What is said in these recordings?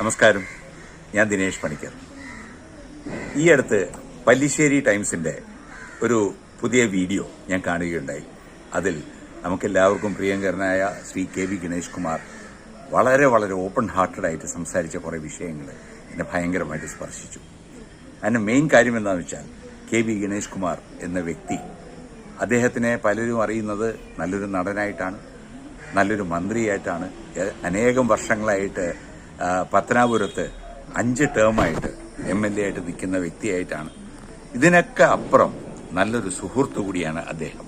നമസ്കാരം. ഞാൻ ദിനേഷ് പണിക്കർ. ഈ അടുത്ത് പല്ലിശ്ശേരി ടൈംസിന്റെ ഒരു പുതിയ വീഡിയോ ഞാൻ കാണുകയുണ്ടായി. അതിൽ നമുക്കെല്ലാവർക്കും പ്രിയങ്കരനായ ശ്രീ കെ വി ഗണേഷ് കുമാർ വളരെ വളരെ ഓപ്പൺ ഹാർട്ടഡായിട്ട് സംസാരിച്ച കുറേ വിഷയങ്ങൾ എന്നെ ഭയങ്കരമായിട്ട് സ്പർശിച്ചു. അതിന്റെ മെയിൻ കാര്യം എന്താണെന്ന് വെച്ചാൽ കെ വി ഗണേഷ് കുമാർ എന്ന വ്യക്തി അദ്ദേഹത്തിനെ പലരും അറിയുന്നത് നല്ലൊരു നടനായിട്ടാണ് നല്ലൊരു മന്ത്രിയായിട്ടാണ്. അനേകം വർഷങ്ങളായിട്ട് പത്തനാപുരത്ത് അഞ്ച് ടേമായിട്ട് എം എൽ എ ആയിട്ട് നിൽക്കുന്ന വ്യക്തിയായിട്ടാണ്. ഇതിനൊക്കെ അപ്പുറം നല്ലൊരു സുഹൃത്ത് കൂടിയാണ് അദ്ദേഹം.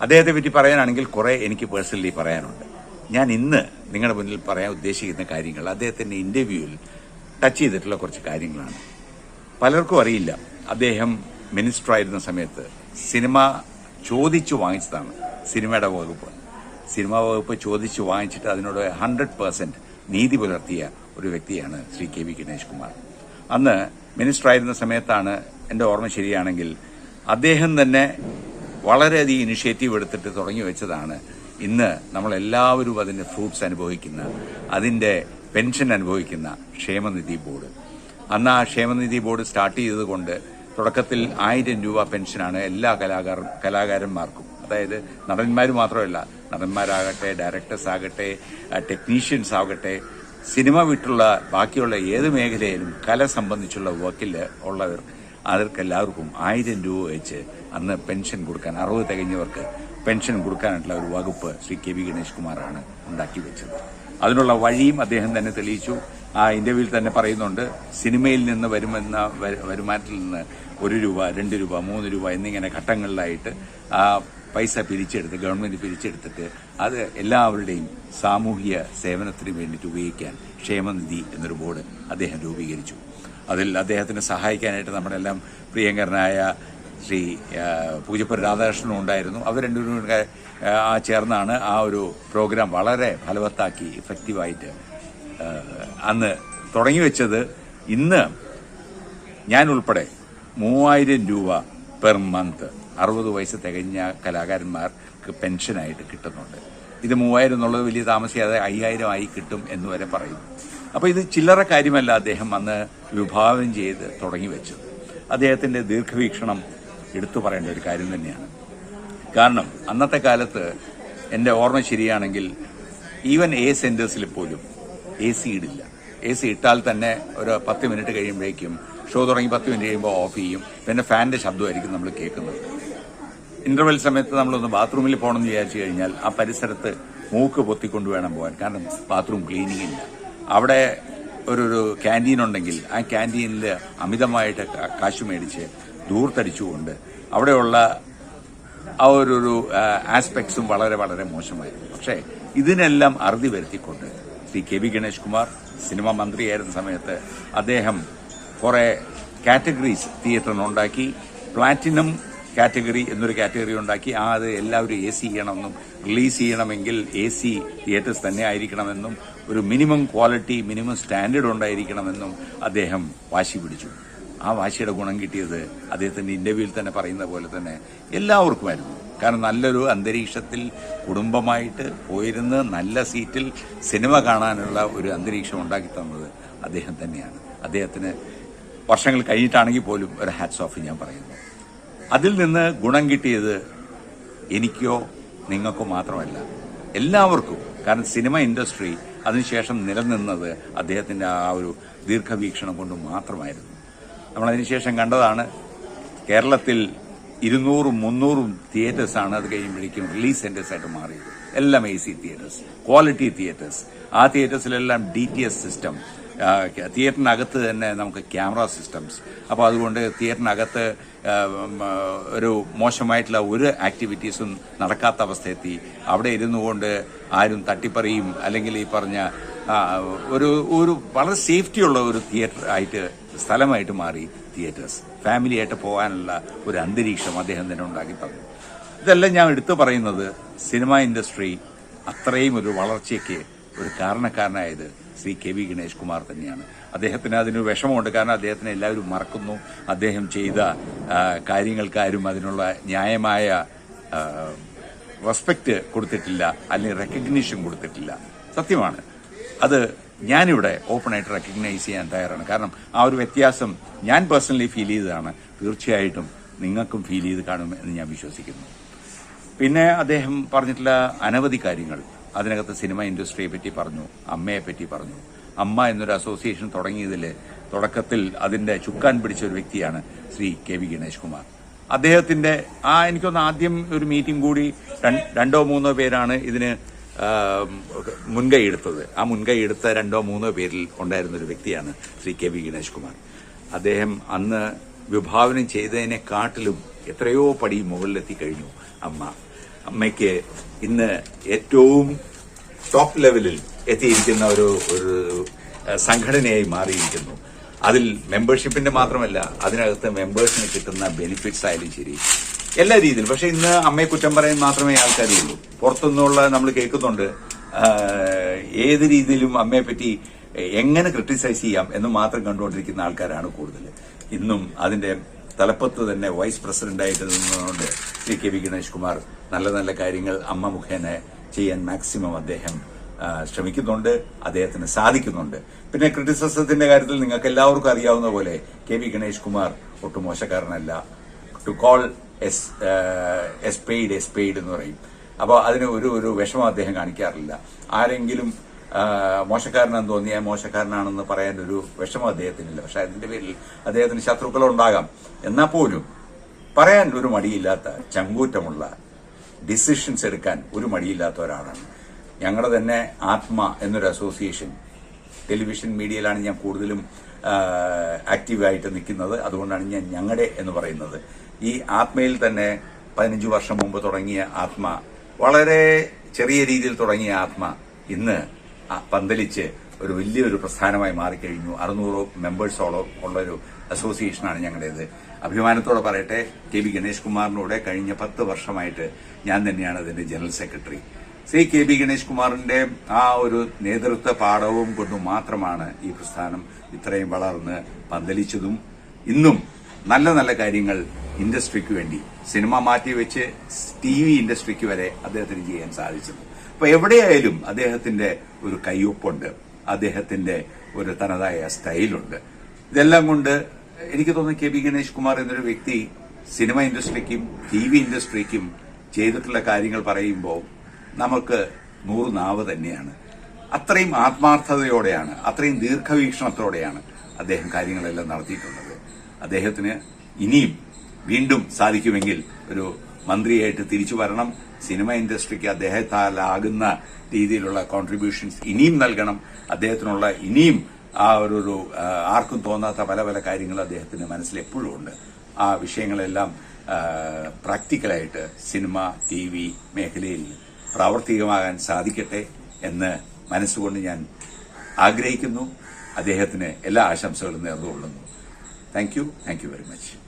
അദ്ദേഹത്തെ പറ്റി പറയാനാണെങ്കിൽ കുറേ എനിക്ക് പേഴ്സണലി പറയാനുണ്ട്. ഞാൻ ഇന്ന് നിങ്ങളുടെ മുന്നിൽ പറയാൻ ഉദ്ദേശിക്കുന്ന കാര്യങ്ങൾ അദ്ദേഹത്തിന്റെ ഇന്റർവ്യൂവിൽ ടച്ച് ചെയ്തിട്ടുള്ള കുറച്ച് കാര്യങ്ങളാണ്. പലർക്കും അറിയില്ല അദ്ദേഹം മിനിസ്റ്റർ ആയിരുന്ന സമയത്ത് സിനിമ ചോദിച്ചു വാങ്ങിച്ചതാണ് സിനിമയുടെ വകുപ്പ്. സിനിമാ വകുപ്പ് ചോദിച്ചു വാങ്ങിച്ചിട്ട് അതിനോട് ഹൺഡ്രഡ് പേഴ്സെന്റ് നീതി പുലർത്തിയ ഒരു വ്യക്തിയാണ് ശ്രീ കെ വി ഗണേഷ് കുമാർ. അന്ന് മിനിസ്റ്റർ ആയിരുന്ന സമയത്താണ് എന്റെ ഓർമ്മ ശരിയാണെങ്കിൽ അദ്ദേഹം തന്നെ വളരെയധികം ഇനിഷ്യേറ്റീവ് എടുത്തിട്ട് തുടങ്ങി വെച്ചതാണ്. ഇന്ന് നമ്മളെല്ലാവരും അതിന്റെ ഫ്രൂട്ട്സ് അനുഭവിക്കുന്ന അതിന്റെ പെൻഷൻ അനുഭവിക്കുന്ന ക്ഷേമനിധി ബോർഡ്. അന്ന് ആ ക്ഷേമനിധി ബോർഡ് സ്റ്റാർട്ട് ചെയ്തതുകൊണ്ട് തുടക്കത്തിൽ ആയിരം രൂപ പെൻഷനാണ് എല്ലാ കലാകാര കലാകാരന്മാർക്കും. അതായത് നടന്മാർ മാത്രമല്ല നടന്മാരാകട്ടെ ഡയറക്ടേഴ്സ് ആകട്ടെ ടെക്നീഷ്യൻസ് ആകട്ടെ സിനിമ വിട്ടുള്ള ബാക്കിയുള്ള ഏത് മേഖലയിലും കല സംബന്ധിച്ചുള്ള വർക്കിൽ ഉള്ളവർ അവർക്കെല്ലാവർക്കും ആയിരം രൂപ വെച്ച് അന്ന് പെൻഷൻ കൊടുക്കാൻ അറുപത് തികഞ്ഞവർക്ക് പെൻഷൻ കൊടുക്കാനായിട്ടുള്ള ഒരു വകുപ്പ് ശ്രീ കെ വി ഗണേഷ് കുമാറാണ് ഉണ്ടാക്കി വെച്ചത്. അതിനുള്ള വഴിയും അദ്ദേഹം തന്നെ തെളിയിച്ചു. ആ ഇന്റർവ്യൂവിൽ തന്നെ പറയുന്നുണ്ട് സിനിമയിൽ നിന്ന് വരുമെന്ന വരുമാനത്തിൽ നിന്ന് ഒരു രൂപ രണ്ട് രൂപ മൂന്ന് രൂപ എന്നിങ്ങനെ ഘട്ടങ്ങളിലായിട്ട് പൈസ പിരിച്ചെടുത്ത് ഗവൺമെന്റ് പിരിച്ചെടുത്തിട്ട് അത് എല്ലാവരുടെയും സാമൂഹിക സേവനത്തിന് വേണ്ടിയിട്ട് ഉപയോഗിക്കാൻ ക്ഷേമനിധി എന്നൊരു ബോർഡ് അദ്ദേഹം രൂപീകരിച്ചു. അതിൽ അദ്ദേഹത്തിന് സഹായിക്കാനായിട്ട് നമ്മുടെ എല്ലാം പ്രിയങ്കരനായ ശ്രീ പൂജപ്പുര രാധാകൃഷ്ണനും ഉണ്ടായിരുന്നു. അവർ രണ്ടുപേരും ആ ചേർന്നാണ് ആ ഒരു പ്രോഗ്രാം വളരെ ഫലവത്താക്കി ഇഫക്റ്റീവായിട്ട് അന്ന് തുടങ്ങി വെച്ചത് ഇന്ന് ഞാൻ ഉൾപ്പെടെ മൂവായിരം രൂപ പെർ മന്ത്. അറുപത് വയസ്സ് തികഞ്ഞ കലാകാരന്മാർക്ക് പെൻഷനായിട്ട് കിട്ടുന്നുണ്ട്. ഇത് മൂവായിരം എന്നുള്ളത് വലിയ താമസിയാതെ അയ്യായിരം ആയി കിട്ടും എന്ന് വരെ പറയും അപ്പോൾ ഇത് ചില്ലറ കാര്യമല്ല അദ്ദേഹം അന്ന് വിഭാവനം ചെയ്ത് തുടങ്ങി വെച്ചത്. അദ്ദേഹത്തിന്റെ ദീർഘവീക്ഷണം എടുത്തു പറയേണ്ട ഒരു കാര്യം തന്നെയാണ്. കാരണം അന്നത്തെ കാലത്ത് എന്റെ ഓർമ്മ ശരിയാണെങ്കിൽ ഈവൻ എ സെന്റേഴ്സിൽ പോലും എ സി ഇടില്ല. എ സി ഇട്ടാൽ തന്നെ ഒരു പത്ത് മിനിറ്റ് കഴിയുമ്പോഴേക്കും ഷോ തുടങ്ങി പത്ത് മിനിറ്റ് കഴിയുമ്പോൾ ഓഫ് ചെയ്യും. പിന്നെ ഫാനിന്റെ ശബ്ദമായിരിക്കും നമ്മൾ കേൾക്കുന്നത്. ഇന്റർവെൽ സമയത്ത് നമ്മളൊന്ന് ബാത്റൂമിൽ പോകണമെന്ന് വിചാരിച്ചു കഴിഞ്ഞാൽ ആ പരിസരത്ത് മൂക്ക് പൊത്തിക്കൊണ്ട് വേണം പോകാൻ. കാരണം ബാത്റൂം ക്ലീനിങ് ഇല്ല. അവിടെ ഒരു ഒരു ക്യാന്റീൻ ഉണ്ടെങ്കിൽ ആ ക്യാന്റീനിൽ അമിതമായിട്ട് കാശ് മേടിച്ച് ദൂർത്തടിച്ചുകൊണ്ട് അവിടെയുള്ള ആ ഒരു ഒരു ആസ്പെക്ട്സും വളരെ വളരെ മോശമായിരുന്നു പക്ഷേ ഇതിനെല്ലാം അറുതി വരുത്തിക്കൊണ്ട് Shri K V Ganesh Kumar cinema മന്ത്രിയായിരുന്ന സമയത്ത് അദ്ദേഹം കുറെ കാറ്റഗറീസ് തിയേറ്ററിനുണ്ടാക്കി പ്ലാറ്റിനം കാറ്റഗറി എന്നൊരു കാറ്റഗറി ഉണ്ടാക്കി. ആ അത് എല്ലാവരും എ സി ചെയ്യണമെന്നും റിലീസ് ചെയ്യണമെങ്കിൽ എ സി തിയേറ്റേഴ്സ് തന്നെ ആയിരിക്കണമെന്നും ഒരു മിനിമം ക്വാളിറ്റി മിനിമം സ്റ്റാൻഡേർഡ് ഉണ്ടായിരിക്കണമെന്നും അദ്ദേഹം വാശി പിടിച്ചു. ആ വാശിയുടെ ഗുണം കിട്ടിയത് അദ്ദേഹത്തിന്റെ ഇന്റർവ്യൂവിൽ തന്നെ പറയുന്ന പോലെ തന്നെ എല്ലാവർക്കുമായിരുന്നു. കാരണം നല്ലൊരു അന്തരീക്ഷത്തിൽ കുടുംബമായിട്ട് പോയിരുന്ന് നല്ല സീറ്റിൽ സിനിമ കാണാനുള്ള ഒരു അന്തരീക്ഷം ഉണ്ടാക്കി തന്നത് അദ്ദേഹം തന്നെയാണ്. അദ്ദേഹത്തിന് വർഷങ്ങൾ കഴിഞ്ഞിട്ടാണെങ്കിൽ പോലും ഒരു ഹാറ്റ്സ് ഓഫ് ഞാൻ പറയുന്നു. അതിൽ നിന്ന് ഗുണം കിട്ടിയത് എനിക്കോ നിങ്ങൾക്കോ മാത്രമല്ല എല്ലാവർക്കും. കാരണം സിനിമ ഇൻഡസ്ട്രി അതിനുശേഷം നിലനിന്നത് അദ്ദേഹത്തിന്റെ ആ ഒരു ദീർഘവീക്ഷണം കൊണ്ട് മാത്രമായിരുന്നു. നമ്മളതിനുശേഷം കണ്ടതാണ് കേരളത്തിൽ ഇരുന്നൂറും മുന്നൂറും തിയേറ്റേഴ്സാണ് അത് കഴിയുമ്പോഴേക്കും റിലീസ് സെന്റേഴ്സായിട്ട് മാറിയത്. എല്ലാം A C theatres quality theatres ആ തിയേറ്റേഴ്സിലെല്ലാം ഡി ടി എസ് സിസ്റ്റം തിയേറ്ററിനകത്ത് തന്നെ നമുക്ക് ക്യാമറ സിസ്റ്റംസ് അപ്പോൾ അതുകൊണ്ട് തിയേറ്ററിനകത്ത് ഒരു മോശമായിട്ടുള്ള ഒരു ആക്ടിവിറ്റീസും നടക്കാത്ത അവസ്ഥയെത്തി. അവിടെ ഇരുന്നു കൊണ്ട് ആരും തട്ടിപ്പറിയും അല്ലെങ്കിൽ ഈ പറഞ്ഞ ഒരു ഒരു വളരെ സേഫ്റ്റിയുള്ള ഒരു തിയേറ്റർ ആയിട്ട് സ്ഥലമായിട്ട് മാറി തിയേറ്റേഴ്സ് ഫാമിലി ആയിട്ട് പോകാനുള്ള ഒരു അന്തരീക്ഷം അദ്ദേഹം തന്നെ ഉണ്ടാക്കി തന്നു. ഇതെല്ലാം ഞാൻ എടുത്തു പറയുന്നത് സിനിമ ഇൻഡസ്ട്രി അത്രയും ഒരു വളർച്ചയ്ക്ക് ഒരു കാരണക്കാരനായത് ശ്രീ കെ വി ഗണേഷ് കുമാർ തന്നെയാണ്. അദ്ദേഹത്തിന് അതിന് വിഷമമുണ്ട്. കാരണം അദ്ദേഹത്തിന് എല്ലാവരും മറക്കുന്നു. അദ്ദേഹം ചെയ്ത കാര്യങ്ങൾക്കാരും അതിനുള്ള ന്യായമായ റെസ്പെക്ട് കൊടുത്തിട്ടില്ല. അല്ലെങ്കിൽ റെക്കഗ്നീഷൻ കൊടുത്തിട്ടില്ല. സത്യമാണ്. അത് ഞാനിവിടെ ഓപ്പണായിട്ട് റെക്കഗ്നൈസ് ചെയ്യാൻ തയ്യാറാണ്. കാരണം ആ ഒരു വ്യത്യാസം ഞാൻ പേഴ്സണലി ഫീൽ ചെയ്തതാണ്. തീർച്ചയായിട്ടും നിങ്ങൾക്കും ഫീൽ ചെയ്ത് കാണുമെന്ന് ഞാൻ വിശ്വസിക്കുന്നു. പിന്നെ അദ്ദേഹം പറഞ്ഞിട്ടുള്ള അനവധി കാര്യങ്ങൾ. അതിനകത്ത് സിനിമ ഇൻഡസ്ട്രിയെ പറ്റി പറഞ്ഞു അമ്മയെ പറ്റി പറഞ്ഞു. അമ്മ എന്നൊരു അസോസിയേഷൻ തുടങ്ങിയതിൽ തുടക്കത്തിൽ അതിന്റെ ചുക്കാൻ പിടിച്ച ഒരു വ്യക്തിയാണ് ശ്രീ കെ വി ഗണേഷ് കുമാർ. അദ്ദേഹത്തിന്റെ ആ എനിക്കൊന്ന് ആദ്യം ഒരു മീറ്റിംഗ് കൂടി രണ്ടോ മൂന്നോ പേരാണ് ഇതിന് മുൻകൈ എടുത്തത്. ആ മുൻകൈ എടുത്ത രണ്ടോ മൂന്നോ പേരിൽ ഉണ്ടായിരുന്ന ഒരു വ്യക്തിയാണ് ശ്രീ കെ വി ഗണേഷ് കുമാർ. അദ്ദേഹം അന്ന് വിഭാവനം ചെയ്തതിനെക്കാട്ടിലും എത്രയോ പടി മുകളിലെത്തി കഴിഞ്ഞു അമ്മ. അമ്മയ്ക്ക് ഇന്ന് ഏറ്റവും ടോപ്പ് ലെവലിൽ എത്തിയിരിക്കുന്ന ഒരു ഒരു സംഘടനയായി മാറിയിരിക്കുന്നു. അതിൽ മെമ്പർഷിപ്പിന്റെ മാത്രമല്ല അതിനകത്ത് മെമ്പേഴ്സിന് കിട്ടുന്ന ബെനിഫിറ്റ്സ് ആയാലും ശരി. എല്ലാ രീതിയിലും. പക്ഷെ ഇന്ന് അമ്മയെ കുറ്റം പറയാൻ മാത്രമേ ആൾക്കാരുള്ളൂ പുറത്തുനിന്നുള്ള നമ്മൾ കേൾക്കുന്നുണ്ട് ഏത് രീതിയിലും അമ്മയെ പറ്റി എങ്ങനെ ക്രിട്ടിസൈസ് ചെയ്യാം എന്ന് മാത്രം കണ്ടുകൊണ്ടിരിക്കുന്ന ആൾക്കാരാണ് കൂടുതൽ ഇന്നും അതിന്റെ തലപ്പത്ത് തന്നെ വൈസ് പ്രസിഡന്റായിട്ട് നിന്നുകൊണ്ട് ശ്രീ കെ വി ഗണേഷ് കുമാർ നല്ല നല്ല കാര്യങ്ങൾ അമ്മ മുഖേന ചെയ്യാൻ മാക്സിമം അദ്ദേഹം ശ്രമിക്കുന്നുണ്ട് അദ്ദേഹത്തിന് സാധിക്കുന്നുണ്ട്. പിന്നെ ക്രിറ്റിസിസത്തിന്റെ കാര്യത്തിൽ നിങ്ങൾക്ക് എല്ലാവർക്കും അറിയാവുന്ന പോലെ കെ വി ഗണേഷ് കുമാർ ഒട്ടും മോശക്കാരനല്ല. To call S S paid S paid എന്ന് പറയും. അപ്പോൾ അതിന് ഒരു ഒരു വിഷമം അദ്ദേഹം കാണിക്കാറില്ല. ആരെങ്കിലും മോശക്കാരനെന്ന് തോന്നിയാൽ മോശക്കാരനാണെന്ന് പറയാൻ ഒരു വിഷമം അദ്ദേഹത്തിനില്ല. പക്ഷെ അതിന്റെ പേരിൽ അദ്ദേഹത്തിന് ശത്രുക്കളുണ്ടാകാം. എന്നാൽ പോലും പറയാൻ ഒരു മടിയില്ലാത്ത ചങ്കൂറ്റമുള്ള ഡിസിഷൻസ് എടുക്കാൻ ഒരു മടിയില്ലാത്ത ഒരാളാണ്. ഞങ്ങളുടെ തന്നെ ആത്മ എന്നൊരു അസോസിയേഷൻ ടെലിവിഷൻ മീഡിയയിലാണ് ഞാൻ കൂടുതലും ആക്റ്റീവായിട്ട് നിൽക്കുന്നത്. അതുകൊണ്ടാണ് ഞാൻ ഞങ്ങളുടെ എന്ന് പറയുന്നത്. ഈ ആത്മയിൽ തന്നെ പതിനഞ്ച് വർഷം മുമ്പ് തുടങ്ങിയ ആത്മ വളരെ ചെറിയ രീതിയിൽ തുടങ്ങിയ ആത്മ ഇന്ന് പന്തലിച്ച് ഒരു വലിയൊരു പ്രസ്ഥാനമായി മാറിക്കഴിഞ്ഞു. അറുന്നൂറ് മെമ്പേഴ്സോളം ഉള്ളൊരു അസോസിയേഷനാണ് ഞങ്ങളുടേത്. അഭിമാനത്തോടെ പറയട്ടെ കെ ബി ഗണേഷ് കുമാറിനൂടെ കഴിഞ്ഞ പത്ത് വർഷമായിട്ട് ഞാൻ തന്നെയാണ് അതിന്റെ general secretary. Shri K B Ganesh കുമാറിന്റെ ആ ഒരു നേതൃത്വ പാഠവും കൊണ്ട് മാത്രമാണ് ഈ പ്രസ്ഥാനം ഇത്രയും വളർന്ന് പന്തലിച്ചതും. ഇന്നും നല്ല നല്ല കാര്യങ്ങൾ ഇൻഡസ്ട്രിക്ക് വേണ്ടി സിനിമ മാറ്റിവെച്ച് ടി വി ഇൻഡസ്ട്രിക്ക് വരെ അദ്ദേഹത്തിന് ചെയ്യാൻ സാധിച്ചത്. അപ്പൊ എവിടെയായാലും അദ്ദേഹത്തിന്റെ ഒരു കയ്യൊപ്പുണ്ട്. അദ്ദേഹത്തിന്റെ ഒരു തനതായ സ്റ്റൈലുണ്ട്. ഇതെല്ലാം കൊണ്ട് എനിക്ക് തോന്നുന്നു കെ ബി ഗണേഷ് കുമാർ എന്നൊരു വ്യക്തി സിനിമ ഇൻഡസ്ട്രിക്കും ടി വി ഇൻഡസ്ട്രിക്കും ചെയ്തിട്ടുള്ള കാര്യങ്ങൾ പറയുമ്പോൾ നമുക്ക് നൂറ് നാവ് തന്നെയാണ്. അത്രയും ആത്മാർത്ഥതയോടെയാണ് അത്രയും ദീർഘവീക്ഷണത്തോടെയാണ് അദ്ദേഹം കാര്യങ്ങളെല്ലാം നടത്തിയിട്ടുള്ളത്. അദ്ദേഹത്തിന് ഇനിയും വീണ്ടും സാധിക്കുമെങ്കിൽ ഒരു മന്ത്രിയായിട്ട് തിരിച്ചു വരണം. സിനിമ ഇൻഡസ്ട്രിക്ക് അദ്ദേഹത്താലാകുന്ന രീതിയിലുള്ള കോൺട്രിബ്യൂഷൻസ് ഇനിയും നൽകണം. അദ്ദേഹത്തിനുള്ള ഇനിയും ആ ഒരു ആർക്കും തോന്നാത്ത പല പല കാര്യങ്ങൾ അദ്ദേഹത്തിന്റെ മനസ്സിൽ എപ്പോഴും ഉണ്ട്. ആ വിഷയങ്ങളെല്ലാം പ്രാക്ടിക്കലായിട്ട് സിനിമ ടി വി മേഖലയിൽ പ്രാവർത്തികമാകാൻ സാധിക്കട്ടെ എന്ന് മനസ്സുകൊണ്ട് ഞാൻ ആഗ്രഹിക്കുന്നു. അദ്ദേഹത്തിന് എല്ലാ ആശംസകളും നേർന്നുകൊള്ളുന്നു. Thank you thank you very much